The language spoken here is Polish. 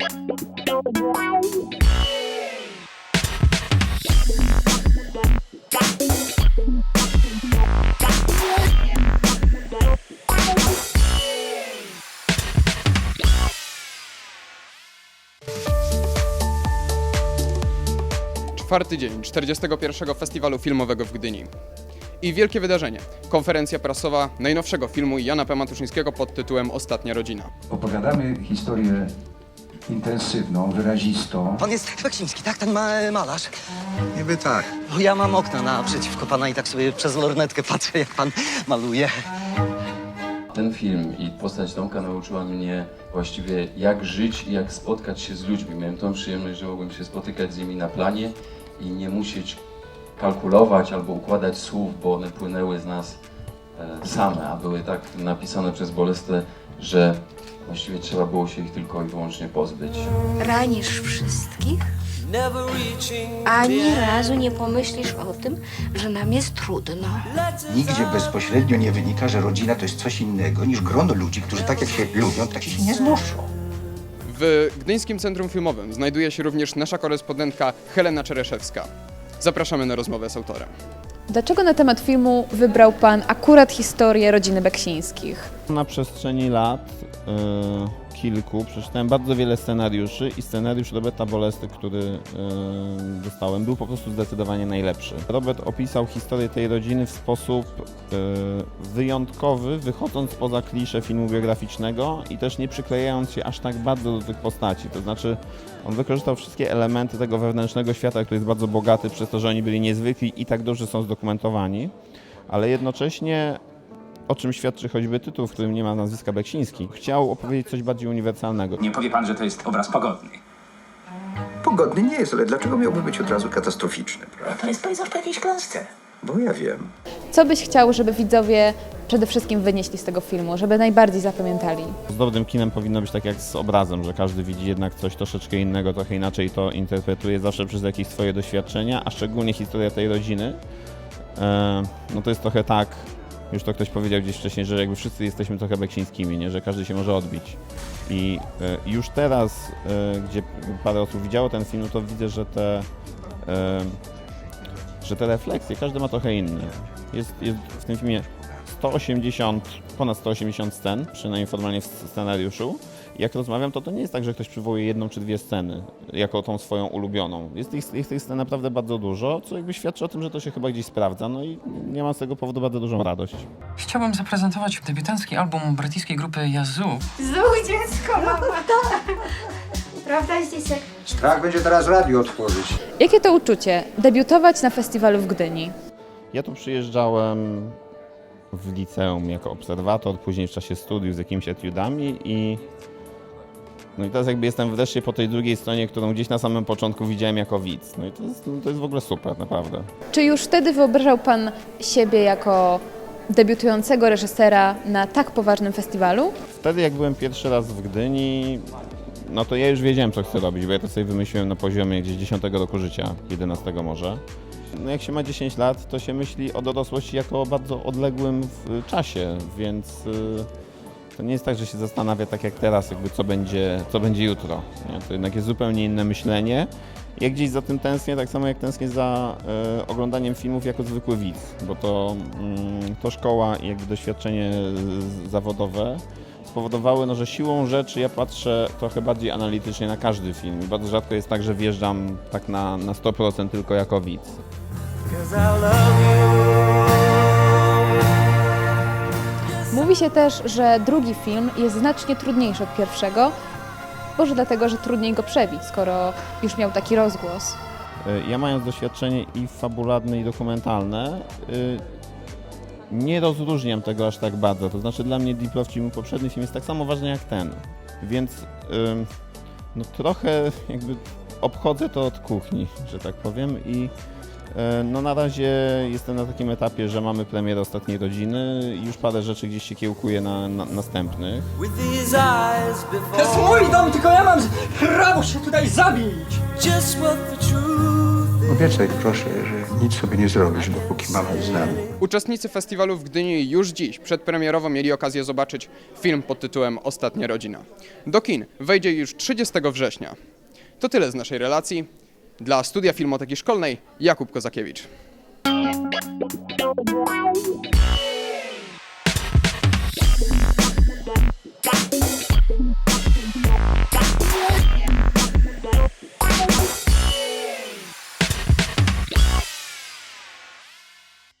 Czwarty dzień 41. Festiwalu Filmowego w Gdyni. I wielkie wydarzenie. Konferencja prasowa najnowszego filmu Jana P. Matuszyńskiego pod tytułem Ostatnia rodzina. Opowiadamy historię intensywną, wyrazistą. Pan jest Beksiński, tak? Ten ma, malarz? Niby tak. Bo ja mam okna naprzeciwko pana i tak sobie przez lornetkę patrzę, jak pan maluje. Ten film i postać Tomka nauczyła mnie właściwie jak żyć i jak spotkać się z ludźmi. Miałem tą przyjemność, że mogłem się spotykać z nimi na planie i nie musieć kalkulować albo układać słów, bo one płynęły z nas e, same, a były tak napisane przez Bolestę, że właściwie trzeba było się ich tylko i wyłącznie pozbyć. Ranisz wszystkich? Ani razu nie pomyślisz o tym, że nam jest trudno. Nigdzie bezpośrednio nie wynika, że rodzina to jest coś innego niż grono ludzi, którzy tak jak się lubią, tak się nie znoszą. W Gdyńskim Centrum Filmowym znajduje się również nasza korespondentka Helena Czereszewska. Zapraszamy na rozmowę z autorem. Dlaczego na temat filmu wybrał Pan akurat historię rodziny Beksińskich? Na przestrzeni lat y, kilku przeczytałem bardzo wiele scenariuszy i scenariusz Roberta Bolesty, który y, dostałem, był po prostu zdecydowanie najlepszy. Robert opisał historię tej rodziny w sposób y, wyjątkowy, wychodząc poza kliszę filmu biograficznego i też nie przyklejając się aż tak bardzo do tych postaci. To znaczy, on wykorzystał wszystkie elementy tego wewnętrznego świata, który jest bardzo bogaty przez to, że oni byli niezwykli i tak dobrze są zdokumentowani, ale jednocześnie o czym świadczy choćby tytuł, w którym nie ma nazwiska Beksiński. Chciał opowiedzieć coś bardziej uniwersalnego. Nie powie pan, że to jest obraz pogodny. Pogodny nie jest, ale dlaczego miałby być od razu katastroficzny, prawda? To jest pejzaż po jakiejś klęsce. Bo ja wiem. Co byś chciał, żeby widzowie przede wszystkim wynieśli z tego filmu, żeby najbardziej zapamiętali? Z dobrym kinem powinno być tak jak z obrazem, że każdy widzi jednak coś troszeczkę innego, trochę inaczej to interpretuje, zawsze przez jakieś swoje doświadczenia, a szczególnie historia tej rodziny. E, no to jest trochę tak, już to ktoś powiedział gdzieś wcześniej, że jakby wszyscy jesteśmy trochę beksińskimi, nie? że każdy się może odbić. I e, już teraz, e, gdzie parę osób widziało ten film, no to widzę, że te, e, że te refleksje, każdy ma trochę inne. Jest, jest w tym filmie 180, ponad 180 scen, przynajmniej formalnie w scenariuszu. I Jak rozmawiam, to to nie jest tak, że ktoś przywołuje jedną czy dwie sceny jako tą swoją ulubioną. Jest tych, jest tych scen naprawdę bardzo dużo, co jakby świadczy o tym, że to się chyba gdzieś sprawdza. No i nie mam z tego powodu bardzo dużą radość. Chciałbym zaprezentować debiutancki album brytyjskiej grupy Yazoo. Znowu dziecko, mama. Prawda, dzieciak? Strach będzie teraz radio otworzyć. Jakie to uczucie debiutować na festiwalu w Gdyni? Ja tu przyjeżdżałem w liceum jako obserwator, później w czasie studiów z jakimiś etiudami i no i teraz jakby jestem wreszcie po tej drugiej stronie, którą gdzieś na samym początku widziałem jako widz. No i to jest, to jest w ogóle super, naprawdę. Czy już wtedy wyobrażał Pan siebie jako debiutującego reżysera na tak poważnym festiwalu? Wtedy jak byłem pierwszy raz w Gdyni, no to ja już wiedziałem, co chcę robić, bo ja to sobie wymyśliłem na poziomie gdzieś 10 roku życia, 11 może. No jak się ma 10 lat, to się myśli o dorosłości jako o bardzo odległym w czasie, więc y, to nie jest tak, że się zastanawia tak jak teraz, jakby co będzie, co będzie jutro. Nie? To jednak jest zupełnie inne myślenie. Ja gdzieś za tym tęsknię, tak samo jak tęsknię za y, oglądaniem filmów jako zwykły widz, bo to, mm, to szkoła i jakby doświadczenie y, zawodowe spowodowały, no, że siłą rzeczy ja patrzę trochę bardziej analitycznie na każdy film. Bardzo rzadko jest tak, że wjeżdżam tak na, na 100% tylko jako widz. Mówi się też, że drugi film jest znacznie trudniejszy od pierwszego, może dlatego, że trudniej go przebić, skoro już miał taki rozgłos. Y, Ja mając doświadczenie i fabularne, i dokumentalne, y, nie rozróżniam tego aż tak bardzo. To znaczy dla mnie Deep Love, czyli poprzedni film, jest tak samo ważny jak ten. Więc no trochę jakby obchodzę to od kuchni, że tak powiem i no na razie jestem na takim etapie, że mamy premierę Ostatniej Rodziny i już parę rzeczy gdzieś się kiełkuje na, na następnych. To jest mój dom, tylko ja mam prawo się tutaj zabić! Obiecaj proszę, że nic sobie nie zrobisz, dopóki mama jest z nami. Uczestnicy festiwalu w Gdyni już dziś przedpremierowo mieli okazję zobaczyć film pod tytułem Ostatnia rodzina. Do kin wejdzie już 30 września. To tyle z naszej relacji. Dla Studia Filmoteki Szkolnej Jakub Kozakiewicz.